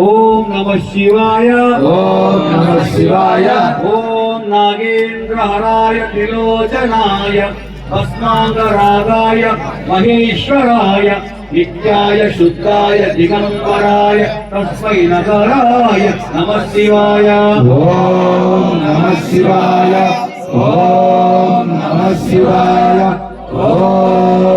ఓం నమ శివాయ. ఓం నమ శివాయ. ఓం నాగేంద్రహరాయ త్రిలోచనాయ భస్మాంగరాగాయ మహేశ్వరాయ నిత్యాయ శుద్ధాయ దిగంబరాయ తస్మై నగరాయ నమ శివాయ. ఓం నమ శివాయ. ఓం నమ శివాయ. ఓం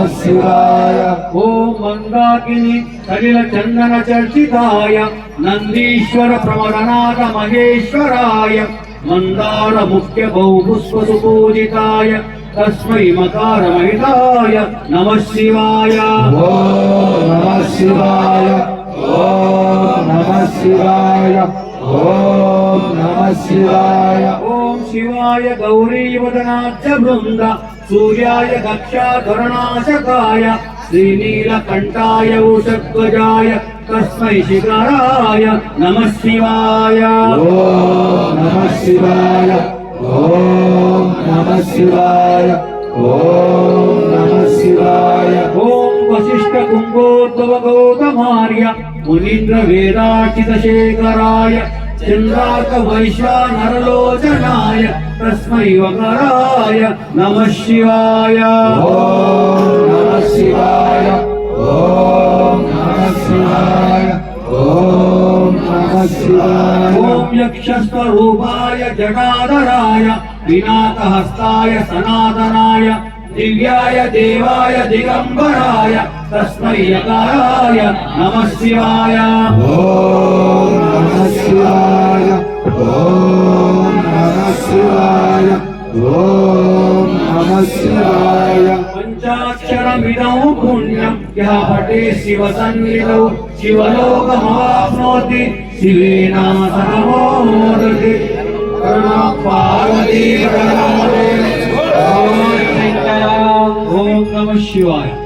నమ శివాయ ఓం మందాకిని సలిల చందన చర్చితాయ నందీశ్వర ప్రమదనాథ మహేశ్వరాయ మందార ముఖ్య బహుపుష్పసు పూజితాయ తస్మై మకారమహితాయ నమ శివాయ. ఓం నమ శివాయ ఓం నమ శివాయ ఓం నమ శివాయ ఓం శివాయ గౌరీవదనాచ బృంద సూర్యాయ దక్షాధరణాశకాయ శ్రీనీలకంఠాయ ఉషధ్వజాయ తస్మై శిఖరాయ నమ శివాయ. ఓం నమ శివాయ ఓం నమ శివాయ ఓం నమ శివాయ ఓం వశిష్ఠ కుంభోద్భవ గౌతమార్య మునీంద్ర వేదాచిత శేఖరాయ చంద్రాక వైశ్వానరలోచనాయ తస్మై వకరాయ నమ శివాయ ఓం నమ శివాయ ఓం నమ శివాయ ఓం నమ శివాయ ఓం యక్షస్వరూపాయ శివాయ ఓం నమ శివాయ పంచాక్షరమిదం పుణ్యం యः పటే శివ సన్నిధౌ శివలోకమాప్నోతి శివేనా సహమోదతి పార్వతీ ఓం నమ శివాయ